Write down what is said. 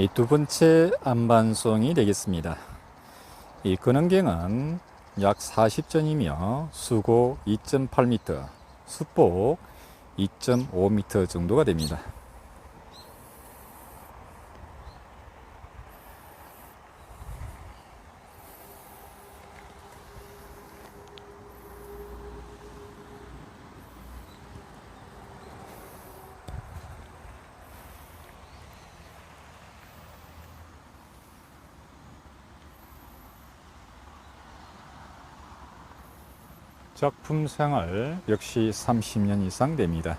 이 두 번째 안반송이 되겠습니다. 이 근원경은 약 40전이며 수고 2.8m, 수폭 2.5m 정도가 됩니다. 작품 생활 역시 30년 이상 됩니다.